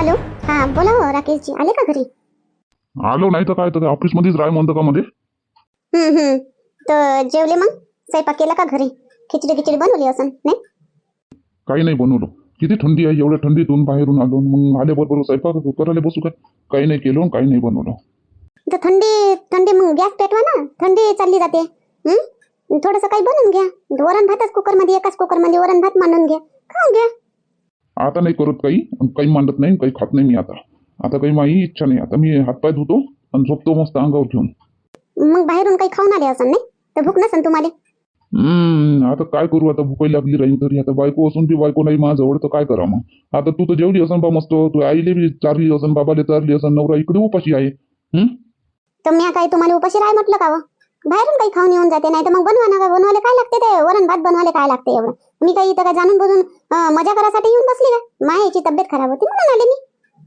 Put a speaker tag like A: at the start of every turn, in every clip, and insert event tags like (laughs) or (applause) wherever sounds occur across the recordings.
A: Hello? हा बोला हो राकेशजी. आले का घरी?
B: आलो नाही तर काय तर ऑफिसमध्येच राह म्हणतं का मध्ये?
A: हम्म हम्म. तर जेवले मग? स्वयंपाक केला का घरी? खिचडी खिचडी बनवली असं नाही?
B: काही नाही बनवलं. किती थंडी आहे एवढ्या थंडीतून बाहेरून आलो मग आल्याबरोबर स्वयंपाक करायला बसू काय? काही नाही केलं काही नाही बनवलं.
A: तर थंडी थंडी मग गॅस पेटवा ना. थंडी चालली जाते. थोडंसं काही बनवून घ्या. वरण भातच कुकरमध्ये एकाच कुकरमध्ये वरण भात मांडून घ्या. खाऊन घ्या?
B: आता नाही करत काही आणि काही मांडत नाही काही खात नाही मी आता. आता काही माझी इच्छा नाही. आता मी हातपाय धुतो आणि झोपतो मस्त अंगावर घेऊन
A: मग बाहेरून काही खाऊन आले असं नाही? तर भूक नसन तुम्हाला?
B: हम्म आता काय करू? आता भुकाई लागली राहील तरी. आता बायको असून ती बायको नाही माझ्याजवळ तर काय करा मग? आता तू तर जेवली असन बा मस्त. तू आईले बी चारली असन बाबाले चारली असन नवरा इकडे उपाशी आहे. हम्म?
A: तर मी काही तुम्हाला उपाशी राय म्हटलं का? बाहेरून काही खाऊन येऊन जाते नाही तर मग बनवा ना का बनवायला काय लागते ते? वरण भात बनवायला काय लागते एवढं? मी काही इथं काय जाणून बुजून मजा करासाठी येऊन बसली का? मायाची तब्येत खराब होती म्हणून आले मी.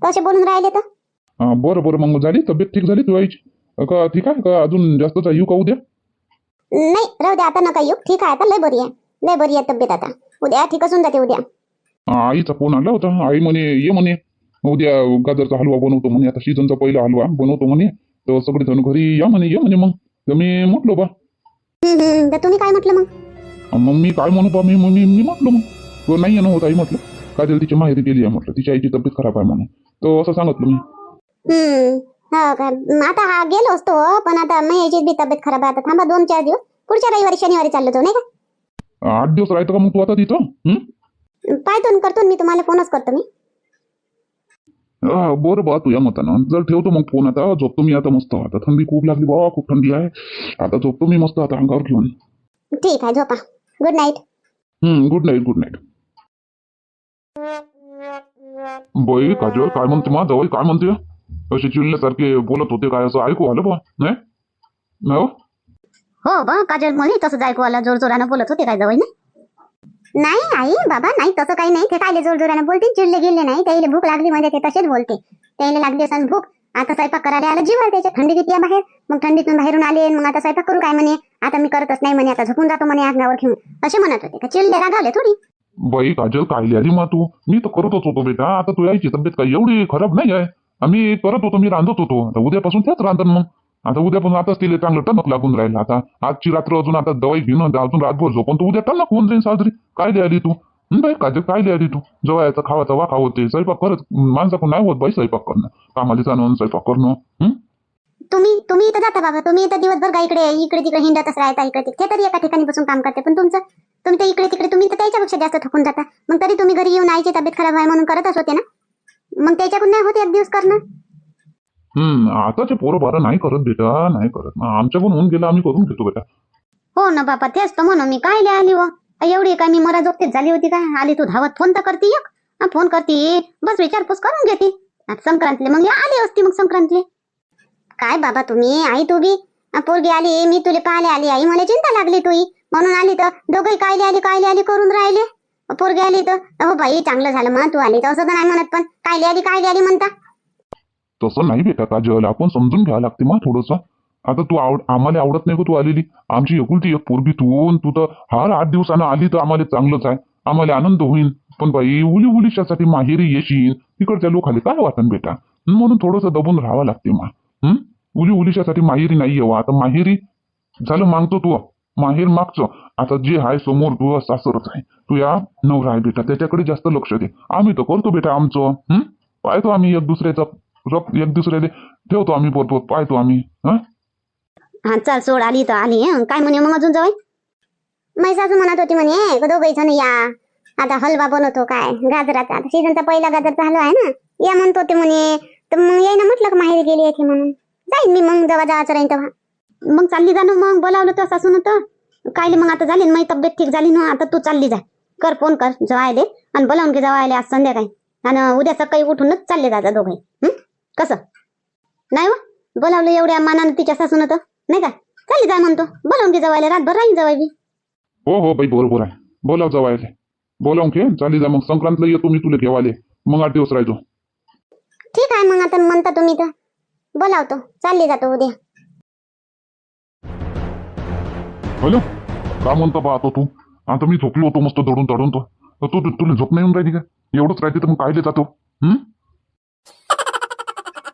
A: तसे बोलून राहिले तर?
B: हा बरं बरं मग झाली तब्येत ठीक झाली तू आईची? का ठीक आहे का? अजून जास्तच आहे येऊ का उद्या?
A: नाही राहू द्या आता नका येऊ. ठीक आहे आता लय बरी आहे. लय बरी आहे तब्येत आता. उद्या ठीक असून जाते उद्या.
B: हा, आईचा फोन आला होता. आई म्हणे ये म्हणे. उद्या गाजरचा हलवा बनवतो म्हणे. आता सीझनचा पहिला हलवा बनवतो म्हणे. तर सगळे जण घरी या म्हणे ये म्हणे मग. तर मी म्हटलो बा.
A: हम्म, हम्म. तर तुम्ही काय म्हटलं मग?
B: मग मी काय म्हणू बा मी मी मी म्हटलो मग. तो नाही येणं होत आई म्हटलं. काजल तिची माहेरी गेली आहे म्हटलं. तिच्या आईची तब्येत खराब आहे म्हणून तो असं सांगितलं मी.
A: हम्म हो आता हा गेलो असतो पण आता मायाची बी तब्येत खराब आहे. आता थांबा दोन चार दिवस. पुढच्या रविवारी शनिवारी चाललो जाऊ नाही का?
B: आठ दिवस राहतो का मग तू आता तिथं? हं?
A: पाहतो न करतो न मी तुम्हाला फोनच करतो मी.
B: बरं बा तुझ्या मतानं. जर ठेवतो मग फोन आता. झोपतो मी आता मस्त. आता थंडी खूप लागली बा खूप थंडी आहे. आता झोपतो मी मस्त आता अंगावर घेऊन.
A: ठीक आहे झोपा. गुड नाईट
B: हम्म गुड नाईट गुड नाईट बाई काजल काय म्हणते मा? जवळ काय म्हणते? असे चिडल्यासारखे बोलत होते काय असं? ऐकू आलं बा नाही? हो?
A: हो बा काजल मला तसंच ऐकू आला. जोर जोरानं बोलत होते काय जवळ नाही नाही आई बाबा नाही तसं काही नाही. ते कायले जोर जोराने बोलते? चिडले गेले नाही. त्याला भूक लागली म्हणजे ते तसेच बोलते. त्याला लागली असं भूक. आता स्वयंपाक करायला आलं जीव त्याच्या थंडी किती आहे बाहेर. मग थंडीतून बाहेरून आले मग आता स्वयंपाक करू काय म्हणे? आता मी करतच नाही म्हणे आता झोपून जातो म्हणे अंगावर घेऊन. असे म्हणत होते. का चिडले रागावले थोडी.
B: बाई काजल काय आली मा तू? मी तर करतच होतो बेटा. आता तू यायची तब्येत काय एवढी खराब नाही आहे आम्ही करत होतो मी रांधत होतो. आता उद्यापासून तेच रांधन मग. आता उद्या पण आताच तिला चांगलं टणक लागून राहिलं. आता आजची रात्र अजून आता दवाई घेऊन अजून रातभर झोपून तू उद्या टणक होऊन जाईन साजरी. काय लिहाली तू? बाई काय काय लिहाली तू? जवळचा खावाचा वाखा होते. स्वयंपाक करत माणसाकडून नाही होत बाई स्वयंपाक करणं. कामाला जाणून स्वयंपाक करणं.
A: तुम्ही तुम्ही इथं जाता बाबा. तुम्ही इथं दिवसभर का इकडे इकडे तिकडे हिंडतच राहता इकडे तिकडे. तरी एका ठिकाणी बसून काम करते. पण तुमचं? तुम्ही तर इकडे तिकडे तुम्ही तर त्याच्यापेक्षा जास्त थकून जाता. मग तरी तुम्ही घरी येऊन आईची तब्येत खराब आहे म्हणून करतच होते ना? मग त्याच्याकडून नाही होत एक दिवस करणं?
B: हम्म आताचे पोरं बारा नाही करत बेटा नाही करत. आमच्याकडून होऊन गेलं आम्ही करून घेतो बेटा.
A: हो ना बापा तेच तर म्हणून मी काय आली हो? व एवढी काय मी मरा झोपतेच झाली होती काय? आली तू धावत फोन तर करते एक. फोन करते बस विचारपूस करून घेते. संक्रांतले मग आली असती मग संक्रांतले. काय बाबा तुम्ही आई तू बी? पोरगी आली मी तुले पाहिले आली आई मला चिंता लागली तुई. म्हणून आली तर दोघे कायले आली कायले आली करून राहिले. पोरगी आली तर हो बाई चांगलं झालं मग तू आली तर असं तर नाही म्हणत पण. कायले आली कायले आली म्हणता.
B: तसं नाही बेटा काजल आपण समजून घ्यावं लागते मग थोडंसं. आता तू आवड आम्हाला आवडत नाही का तू आलेली? आमची एकुलती एक पोरगी तू तू तर हर आठ दिवसानं आली तर आम्हाला चांगलंच आहे. आम्हाला आनंद होईल पण बाई उली उलिशासाठी माहेरी येशील तिकडच्या लोकाले काय वाटन बेटा? म्हणून थोडंसं दबून राहावं लागते मा. हं? उली उलिशासाठी माहेरी नाही येवा आता माहेरी झालं मागतो तू. माहेर मागचं. आता जे आहे समोर तू सासरच आहे. तू या नवरा आहे बेटा त्याच्याकडे जास्त लक्ष दे. आम्ही तर करतो बेटा आमचं. हं? पाहतो आम्ही एक दुसऱ्याचा रप एक दुसऱ्याला ठेवतो आम्ही बरोबर पाहतो आम्ही हा?
A: चल सोड आली तर आली हं. काय म्हणे मग अजून जाऊ मै सासू म्हणत होती म्हणे दोघे जण या. आता हलवा बनवतो काय गाजराचा. आता सीझनचा पहिला गाजरचा हलवा आहे ना या म्हणत होते म्हणे तर मग यायना म्हटलं का माहेरी गेली येते म्हणून. जाईन मी मग जेव्हा जायचं राहीन तेव्हा. मग चालली जा ना मग बोलावलं तर सासून तर. कायले मग आता झाली ना माझी तब्येत ठीक झाली ना आता तू चालली जा. कर फोन कर जवायले. आणि बोलावून घे जवायले आज संध्याकाळी. आणि उद्या सकाळी उठूनच चालले जायचं दोघे हं? कसं? नाही व. बोलावलं एवढ्या मानानं तिच्या सासून तर. नाही का? चालली जाय म्हणतो. बोलावून घे जवायला रातभर राहीन जवाय बी.
B: हो हो बाई बरोबर आहे बोलाव जवायले बोलावून घे चाली जा. मग संक्रांतला येतो मी तुला घेवाले मग आठ दिवस राहायचो
A: ठीक आहे मग आता म्हणता तुम्ही तर. बोलावतो. चालली जातो उद्या.
B: हॅलो? का म्हणतो आता तू? आता मी झोपलो होतो मस्त दडून दडून तो तू तुला झोप नाही येऊन राहिली का? एवढंच राहते तर मग कायले जातो? हं?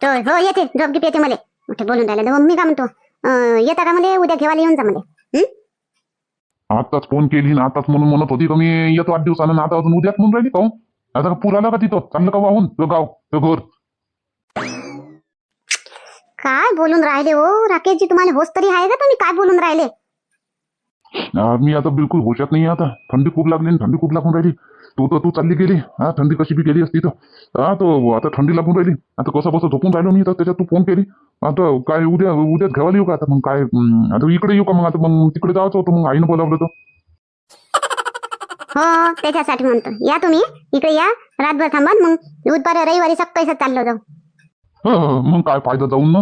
A: तर हो येते गिप येते मला मोठे बोलून राहिले. तर मी काय म्हणतो येता का मला उद्या घेवायला येऊन जा मला?
B: आताच फोन केली ना आताच म्हणून म्हणत होती का मी येतो आठ दिवसानं ना आता अजून उद्याच म्हणून राहिली का हो? आता का पूर आला का तिथं? चाललं का वाहून? तो गाव तो घर?
A: काय बोलून राहिले हो राकेशजी तुम्हाला होस तरी आहे का तुम्ही? काय बोलून राहिले?
B: मी आता बिलकुल होशात नाही आता. थंडी खूप लागली आणि थंडी खूप लागून राहिली. तू तर तू चालली गेली. हा थंडी कशी बी गेली असती तर. हा तो आता थंडी लागून राहिली. आता कसं कसं झोपून राहिलो मी तर त्याच्यात तू फोन केली. आता काय उद्या उद्याच घ्यायला येऊ का आता? मग काय हं, आता इकडे येऊ का मग? आता मग तिकडे जायचं होतं मग आईनं बोलावलं तर
A: हो त्याच्यासाठी म्हणतो. या तुम्ही. इकडे या. रातभर थांबा मग बुधवारी रविवारी सकाळी चाललो जाऊ.
B: हं, मग काय फायदा जाऊन ना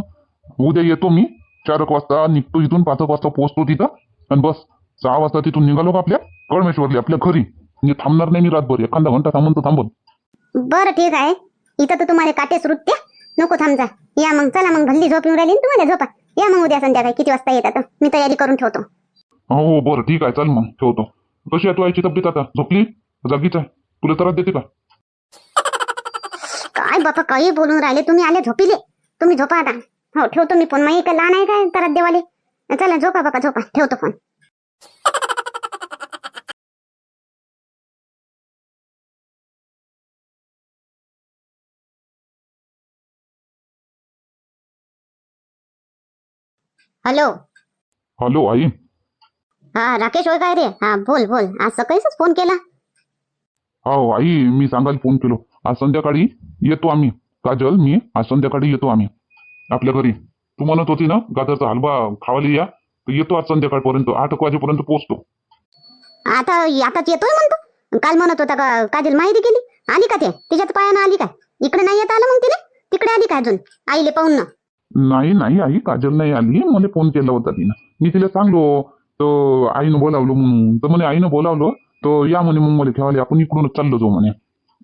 B: उद्या येतो मी. चार एक वाजता निघतो इथून पाच एक वाजता पोहोचतो तिथं. आणि बस. सहा वाजता तिथून निघालो का आपल्या? कळमेश्वरली आपल्या घरी. म्हणजे थांबणार नाही मी रातभर. एखादा घंटा थांबून तर थांबून
A: बरं ठीक आहे. इथं तर तुम्हाला काटेच रुटते नको थांबजा. या मग चला मग भल्ली झोप येऊन राहिली ना तुम्हाला झोपा. या मग उद्या संध्याकाळी. किती वाजता येतात? मी तयारी करून ठेवतो.
B: हो बरं ठीक आहे. चल मग ठेवतो. कशी आहे तू आईची तब्येत आता? झोपली? जागीच आहे. तुला त्रास देते का?
A: काय बापा काही बोलून राहिले तुम्ही? आले झोपिले. तुम्ही झोपा आता. हो ठेवतो मी फोन. माही का लहान आहे काय? तर देवाले. चला झोपा बापा झोपा. ठेवतो फोन. (laughs) हॅलो.
B: हॅलो आई.
A: हा राकेश होय काय रे? हा बोल बोल. आज सकाळीच फोन केला.
B: हो आई मी सांगायला फोन केलो. आज संध्याकाळी येतो आम्ही. काजल मी. आज संध्याकाळी येतो आम्ही. आपल्या घरी. तू म्हणत होती ना गाजरचा हलवा खावायला या. येतो आज संध्याकाळपर्यंत आठ एक वाजेपर्यंत पोहोचतो.
A: आता आताच येतोय म्हणतो काल म्हणत होता का काजल माहिती केली? आली का ते? तिच्यात पायानं आली का? इकडे नाही येत आलं मग तिने तिकडे आली का अजून? आईले पाहून ना
B: नाही नाही आई काजल नाही आली. मला फोन केला होता तिनं. मी तिला सांगलो तर आईनं बोलावलं म्हणून. तर म्हणे आईनं बोलावलं तर या म्हणे मग मला ठेवायला आपण इकडूनच चाललो जाऊ म्हणे.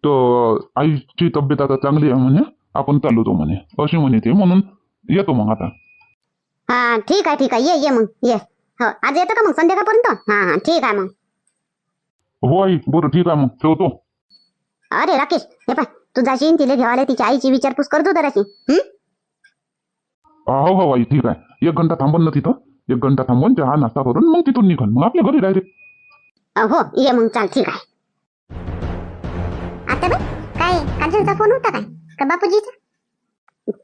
B: तर आईची तब्येत आता चांगली आहे म्हणे. आपण चाललो जाऊ म्हणे. अशी म्हणे ते. म्हणून येतो मग आता.
A: हा ठीक आहे ठीक आहे. ये ये मग. ये. हो आज येतं का मग? संध्याकाळपर्यंत? हा हा ठीक आहे मग.
B: हो आई. बरं ठीक आहे मग. ठेवतो.
A: अरे राकेश हे पाय. तू जाशील तिला घेवायला तिच्या आईची विचारपूस करतो जराशी. हं?
B: हो हो आई. ठीक आहे. एक घंटा थांबन ना तिथं. एक घंटा थांबून चहा नाश्ता करून मग तिथून निघन. मग आपल्या घरी डायरेक्ट
A: अ, हो ये मग. चाल ठीक आहे. आता काय काजलचा फोन होता काय? का बापूजीचा?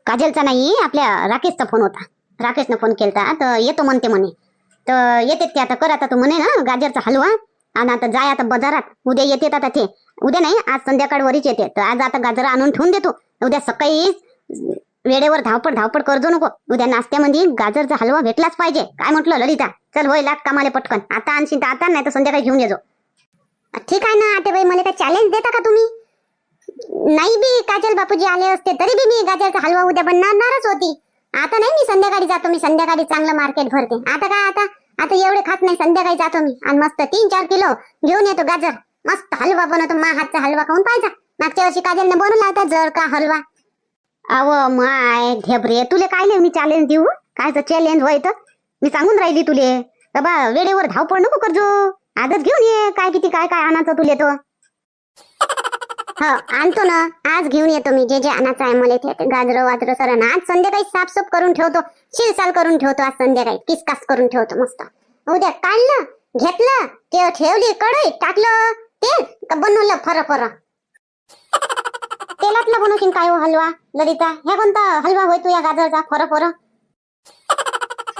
A: काजलचा नाही आपल्या राकेशचा फोन होता. राकेशनं फोन केलता. तर येतो म्हणते म्हणे. तर येते ते आता कर आता तू म्हणे ना गाजरचा हलवा. आणि आता जाय आता बाजारात. उद्या येते आता ते. उद्या नाही आज संध्याकाळ वरीच येते. तर आज आता गाजर आणून ठेवून देतो. उद्या सकाळी वेळेवर धावपड धावपड करजो नको. उद्या नाश्त्यामध्ये गाजरचा हलवा भेटलाच पाहिजे. काय म्हटलं ललिता? चल होय लाग कामाले पटकन. आता आणशील तर आता नाही तर संध्याकाळी घेऊन येजो. ठीक आहे ना आते बाई मला काय चॅलेंज देता का तुम्ही? नाही बी काजल बापूजी आले असते तरी बी मी गाजरचा हलवा उद्या बनणारच होती. आता नाही मी संध्याकाळी जातो मी संध्याकाळी चांगलं मार्केट भरते. आता काय आता? आता एवढे खात नाही संध्याकाळी जातो मी. आणि मस्त तीन चार किलो घेऊन येतो गाजर. मस्त हलवा बनवतो मा हातचा हलवा खाऊन पाहिजे मागच्या वर्षी काजलने बनवला होता जर का हलवा. अव माय ढेबरे तुले काय मी चॅलेंज देऊ? काय चॅलेंज होय तर? मी सांगून राहिली तुले. बाबा वेळेवर धावपळ नको करजो. आजच घेऊन ये काय किती काय काय आणायचं तुले तो हो आणतो ना. आज घेऊन येतो मी. जे जे आणायचं आहे मला ते गाजर वाजरं सर आज संध्याकाळी साफसूफ करून ठेवतो. शिरसाल करून ठेवतो आज संध्याकाळी. किसकास करून ठेवतो मस्त. उद्या काढलं घेतलं ते ठेवली कढई टाकलं तेल बनवलं फर फर. तेलातलं बनवशील काय हो हलवा ललिता? ह्या कोणता हलवा होय तू या गाजरचा? Fur fur.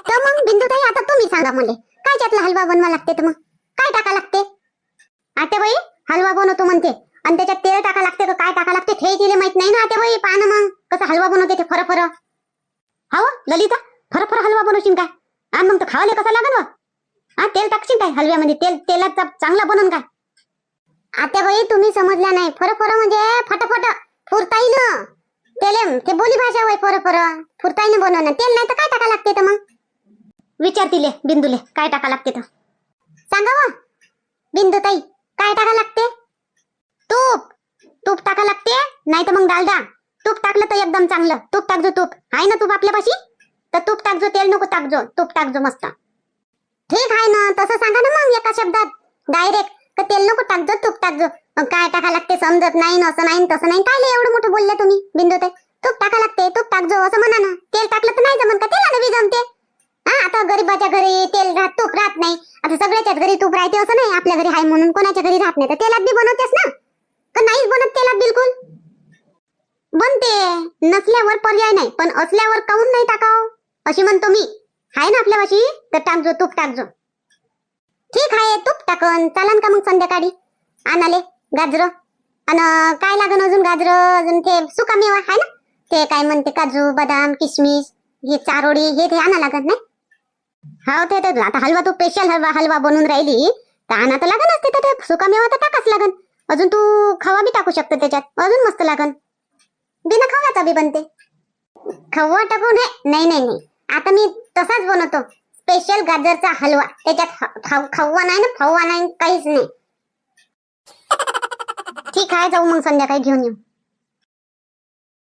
A: तर मग बिंदुताई आता तुम्ही सांगा मला. काय त्यातला हलवा बनवा लागते तर मग? काय टाका लागते? आत्याबाई हलवा बनवतो म्हणते. आणि त्याच्यात तेल टाका लागते का काय टाका लागते हे तिला माहीत नाही ना आत्याबाई पहा ना मग कसं हलवा बनवते ते फर फर हा हो, ललिता फर फर हलवा बनवशील काय? आणि मग तो खावाले कसा लागल हा तेल टाकशील काय हलव्यामध्ये? तेल तेलाचा चांगला बनवून काय? आत्याबाई तुम्ही समजल्या नाही. फर फर म्हणजे फटाफट फुरताई ना तेल ते बोली भाषा होय फर फर फुरताई बनवणं तेल नाही तर काय टाका लागते तर मग? विचारतील बिंदूले काय टाका लागते तर. सांगा बिंदू ताई काय टाका लागते तूप तूप टाका लागते नाही तर मग डालडा तूप टाकलं तर एकदम चांगलं. तूप टाकजो तूप. आहे ना तूप आपल्यापाशी? तर तूप टाकजो तेल नको टाकजो तूप टाकजो मस्त. ठीक आहे ना तसं सांगा ना मग एका शब्दात. डायरेक्ट तर तेल नको टाकजो तूप टाकजो काय टाका लागते समजत नाही असं नाही तसं नाही. काय एवढं मोठं बोलले तुम्ही बिंदुताई तूप टाका लागते तूप टाकजो असं म्हणा ना. तेल टाकलं तर नाही जमन का? तेलानं बी जमते हा आता गरीबाच्या घरी तेल राहत तूप राहत नाही. आता सगळ्याच्याच घरी तूप राहते असं नाही. आपल्या घरी आहे म्हणून कोणाच्या घरी राहत नाही. तर तेलात बी बनवतेस ना? का नाहीच बनत तेलात बिलकुल? बनते. नसल्यावर पर्याय नाही पण असल्यावर काऊन नाही टाकाव? अशी म्हणतो मी. आहे ना आपल्यापाशी तर टाकजो तूप टाकजो ठीक आहे तूप टाकन. चालन का मग संध्याकाळी? आणाले गाजर. आणि काय लागन अजून गाजर? अजून ते सुका मेवा आहे ना? ते काय म्हणते काजू बदाम किशमिश हे चारोळी हे ते आणा लागत नाही? हो ते ते आता हलवा तू स्पेशल हलवा हलवा बनवून राहिली. तर आणा तर लागन असते तर ते सुका मेवा तर टाकाच लागन. अजून तू खवा बी टाकू शकतो त्याच्यात. अजून मस्त लागन. बिना खव्याचा बी बनते. खवा टाकून हे नाही नाही नाही. आता मी तसाच बनवतो. स्पेशल गाजरचा हलवा. त्याच्यात ह- खव्वा नाही ना फव्वा नाही काहीच नाही. ठीक आहे जाऊ मग संध्याकाळी घेऊन येऊ.